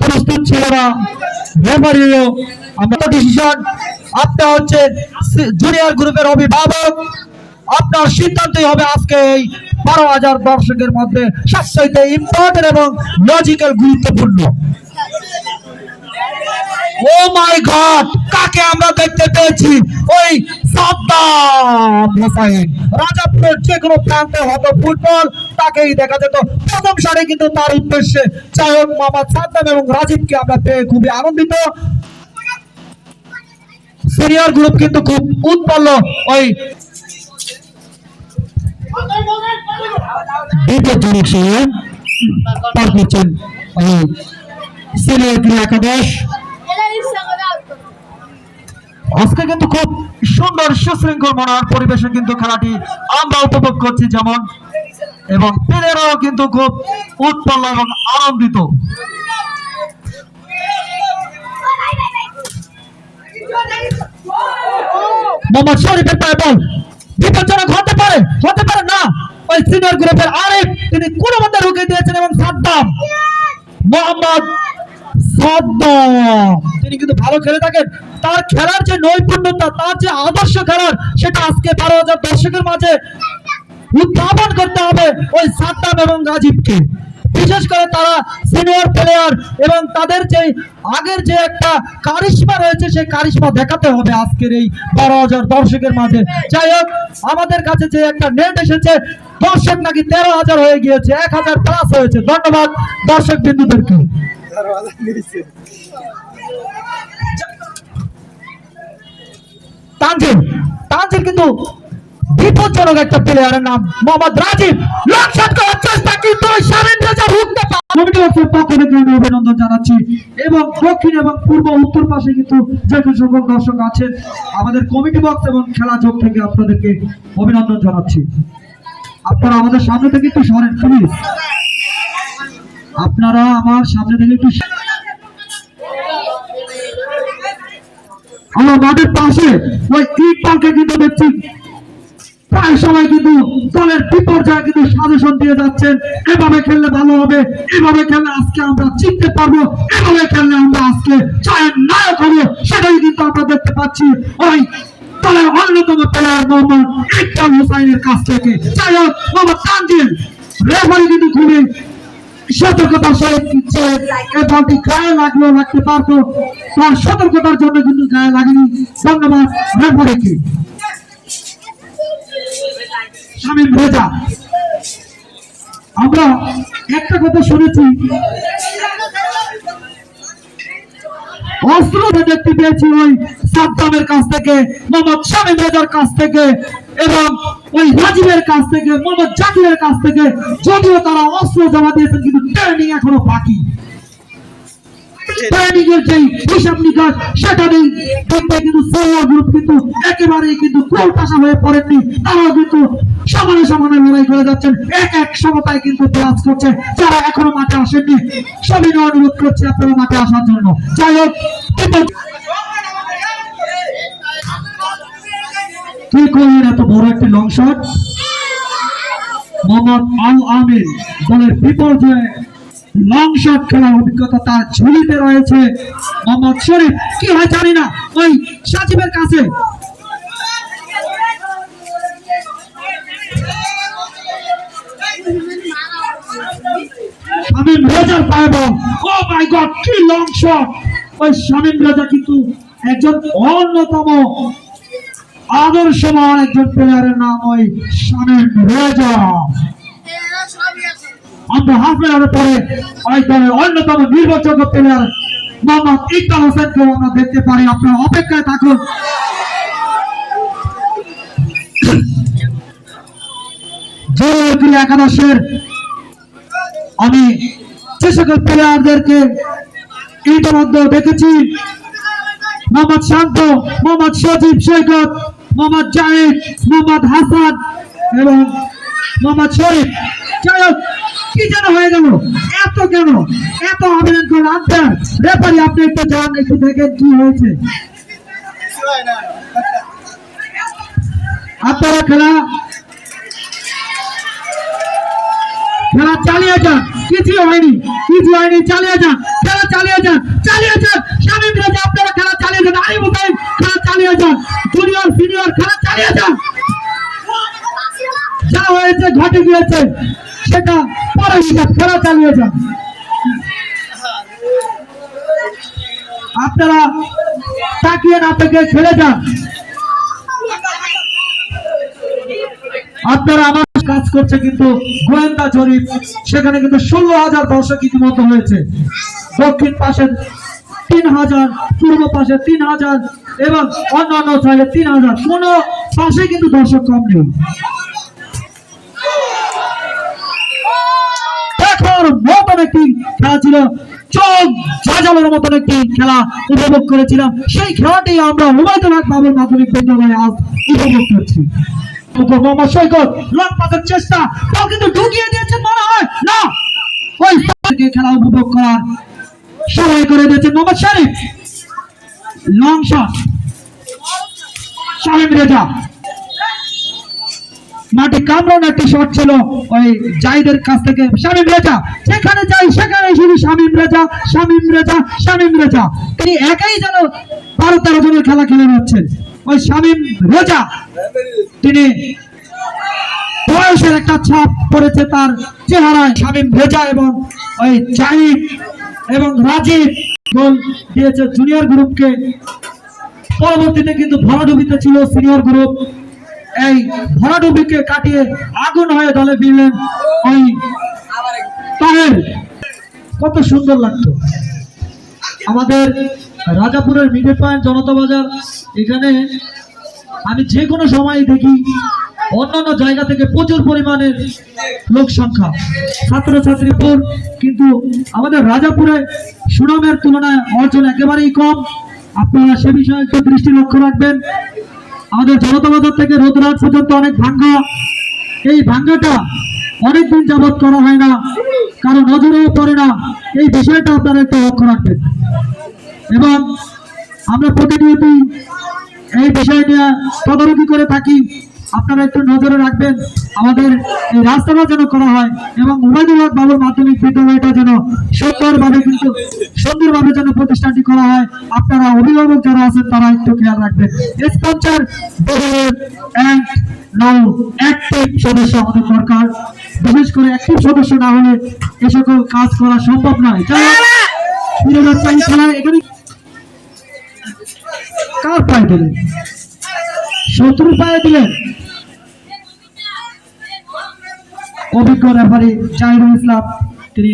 প্রস্তুত ছিল না। আমরা ডিসিশন আপনার হচ্ছে জুনিয়র গ্রুপের অভিভাবক, আপনার সিদ্ধান্তই হবে আজকে এই বারো হাজার দর্শকের মধ্যে সবচাইতে ইম্পর্টেন্ট এবং লজিক্যাল গুরুত্বপূর্ণ। ও মাই গড কাকে আমরা দেখতে পেয়েছি? ওই সাদ্দাম হোসাইন রাজাপুরের যে কোনো প্রান্তে হতো ফুটবল, তাকেই দেখা যেত। প্রথম সারে কিন্তু তার উদ্দেশ্যে হোক মোহাম্মদ সাদ্দাম এবং রাজীবকে আমরা পেয়ে খুবই আনন্দিত। সিনিয়র গ্রুপ কিন্তু খুব উৎপন্ন ওই বিপজ্জনক সময় পার করছেন সিনিয়র ক্রীড়া একাদশ আজকে কিন্তু খুব সুন্দর, সুশৃঙ্খল মনোহর পরিবেশে কিন্তু খেলাটি আমরা উপভোগ করছি যেমন, এবং প্লেয়াররাও কিন্তু খুব উৎপন্ন এবং আনন্দিত। মোহাম্মদ শরীফের পায়ে বল। বিপজ্জনক হতে পারে হতে পারে না। ওই সিনিয়র গ্রুপের আরেক, তিনি কোনো মতে রুখে দিয়েছেন এবং সাদ্দাম। মোহাম্মদ সাদ্দাম। তিনি কিন্তু ভালো খেলে থাকেন। তার খেলার যে নৈপুণ্যতা, তার যে আদর্শ খেলার, সেটা আজকে বারো হাজার দর্শকের মাঝে উত্থাপন করতে হবে ওই সাদ্দাম এবং রাজীবকে। বিশেষ করে তারা সিনিয়র প্লেয়ার এবং তাদের যে আগের যে একটা কারিশমা রয়েছে, সেই কারিশমা দেখাতে হবে আজকের এই বারো হাজার দর্শকের মাঝে। যাই হোক, আমাদের কাছে যে একটা নেট এসেছে, দর্শক নাকি তেরো হাজার হয়ে গিয়েছে, এক হাজার প্লাস হয়েছে। ধন্যবাদ দর্শক বিন্দুদেরকে। তানজিল তানজিল কিন্তু বিপজ্জনক একটা প্লেয়ারের নাম, মোহাম্মদ রাজীব। চেষ্টা কিন্তু পক্ষ থেকে অভিনন্দন জানাচ্ছি। এবং দক্ষিণ এবং পূর্ব উত্তর পাশে কিন্তু যে সংখ্যক দর্শক আছেন, আমাদের কমিটি বক্স এবং খেলা যোগ থেকে আপনাদেরকে অভিনন্দন জানাচ্ছি। আপনারা আমাদের সামনে থেকে একটু সরেন প্লিজ আপনারা আমার সামনে থেকে একটু আমার মাঠের পাশে ওই ইট পালকে কিন্তু দেখছি। প্রায় সময় কিন্তু দলের বিপর্যয় কিন্তু সাজেশন দিয়ে যাচ্ছেন। এভাবে খেললে ভালো হবে, এভাবে খেললে আজকে আমরা জিততে পারব, এভাবে খেললে আমরা আজকে জয়ের নায়ক হব, সেটাই কিন্তু আমরা দেখতে পাচ্ছি। ওই দলের অন্যতম প্লেয়ার মোহাম্মদ ইকবাল হোসাইনের কাছ থেকে। যাই হোক, মোহাম্মদ তানজিল রেফারি কিন্তু খুবই সতর্কতার সহিত বলটি গায়ে লাগলেও লাগতে পারতো। তার সতর্কতার জন্য কিন্তু গায়ে লাগেনি ধন্যবাদ আমরা একটা কথা শুনেছি। অস্ত্র দেখতে পেয়েছি ওই সাদ্দামের কাছ থেকে, মোহাম্মদ শামীম রেজার কাছ থেকে এবং ওই রাজীবের কাছ থেকে, মোহাম্মদ জাকিরের কাছ থেকে যদিও তারা অস্ত্র জমা দিয়েছেন, কিন্তু ট্রেনিং এখনও বাকি। সমানে সমানে এক এক সমতায় কিন্তু এখনও মাঠে করছে আপনারা মাঠে আসার জন্য। যাই হোক কি করলেন এত বড় একটি লং শট মোহাম্মদ আল আমিন দলের বিপর্যয়ে লং শট খেলার অভিজ্ঞতা তার ঝুলিতে রয়েছে। মোহাম্মদ শরীফ, কি হয় জানি না, ওই সাজিবের কাছে। পায় বল। ও মাই গড কি লং শট ওই শামীম রেজা কিন্তু একজন অন্যতম আদর্শমান একজন প্লেয়ারের নাম ওই শামীম রেজা। আমরা হাফ মিনারের পরে ওই দলের অন্যতম নির্ভরযোগ্য প্লেয়ার মোহাম্মদ ইকবাল হোসেনকে আমরা দেখতে পারি। আপনারা অপেক্ষায় থাকুন। একাদশের। আমি যে সকল প্লেয়ারদেরকে ইতিমধ্যে দেখেছি। মোহাম্মদ শান্ত, মোহাম্মদ সজীব সৈকত মোহাম্মদ জাহিদ, মোহাম্মদ হাসান এবং মোহাম্মদ শরীফ। যাই হোক, কি যেন হয়ে গেল? এত কেন? এত আবেদন করে আনতেন রেফারি আপনি একটু যান, একটু দেখেন কি হয়েছে। আপনারা খেলা খেলা চালিয়ে যান। কিছু হয়নি কিছু হয়নি, চালিয়ে যান, খেলা চালিয়ে যান চালিয়ে যান। স্বামী আপনারা খেলা চালিয়ে যান। খেলা চালিয়ে যান। জুনিয়র সিনিয়র খেলা চালিয়ে যান। যা হয়েছে, ঘটে গিয়েছে, সেটা পরে খেলা চালিয়ে যান। আপনারা তাকিয়ে না থেকে খেলে যান। আপনারা আমার কাজ করছে কিন্তু গোয়েন্দা জরিপ। সেখানে কিন্তু ষোলো হাজার দর্শক ইতিমধ্যে হয়েছে। দক্ষিণ পাশের তিন হাজার, পূর্ব পাশে তিন হাজার এবং অন্য অন্য সাইডে তিন হাজার। কোন পাশে কিন্তু দর্শক কম নেই। খেলা উপভোগ করেছিলাম। সেই খেলাটি আমরা বাবুর মাধ্যমিক বিদ্যালয়ে আজ উপভোগ করছি। সৈকত চেষ্টা, তাও কিন্তু ঢুকিয়ে দিয়েছেন মনে হয়। না, ওই খেলা উপভোগ করার সময় করে দিয়েছেন মোহাম্মদ শরীফ। লং শট শামিম রেজা মাটি একটি শট ছিল, ওই জাহিদের কাছ থেকে। শামিম রেজা যেখানে যাই সেখানে শুধু শামিম রেজা শামিম রেজা শামিম রেজা তিনি একাই যেন বারো তেরো জনের খেলা খেলে যাচ্ছেন ওই শামিম রেজা, তিনি বয়সের একটা ছাপ পড়েছে তার চেহারায়। শামিম রেজা এবং ওই জাহিদ এবং রাজীব গোল দিয়েছে জুনিয়র গ্রুপকে। পরবর্তীতে কিন্তু ভরাডুবিতে ছিল সিনিয়র গ্রুপ এই ভরাডুবিকে কাটিয়ে আগুন হয়ে দলে ফিরলেন ওই তাহের। কত সুন্দর লাগতো। আমাদের রাজাপুরের মিডল পয়েন্ট জনতা বাজার, এখানে আমি যে কোনো সময় দেখি অন্যান্য জায়গা থেকে প্রচুর পরিমাণের লোক সংখ্যা। ছাত্রছাত্রীপুর, কিন্তু আমাদের রাজাপুরে সুনামের তুলনায় অর্জন একেবারেই কম। আপনারা সে বিষয়ে একটু দৃষ্টি লক্ষ্য রাখবেন। আমাদের জনতা বাজার থেকে রোদরাজ পর্যন্ত অনেক ভাঙ্গা। এই ভাঙ্গাটা অনেকদিন যাবৎ করা হয় না, কারও নজরেও পড়ে না। এই বিষয়টা আপনারা একটু লক্ষ্য রাখবেন। এবং আমরা প্রতিনিয়তই এই বিষয় নিয়ে তদারকি করে থাকি। আপনারা একটু নজরে রাখবেন, আমাদের এই রাস্তাটা যেন করা হয় এবং উবায়দুল্লাহ বাবুর মাধ্যমিক বিদ্যালয়টা যেন সুন্দরভাবে কিন্তু, সুন্দরভাবে যেন প্রতিষ্ঠানটি করা হয়। আপনারা অভিভাবক যারা আছেন, তারা একটু খেয়াল রাখবেন। স্পন্সার নাও অ্যাক্টিভ সদস্য আমাদের দরকার। বিশেষ করে অ্যাক্টিভ সদস্য না হলে এ সকল কাজ করা সম্ভব নয়। কার পায়ে দিলেন? পায়ে দিলেন? অভিজ্ঞ রেফারি জাহিরুল ইসলাম তিনি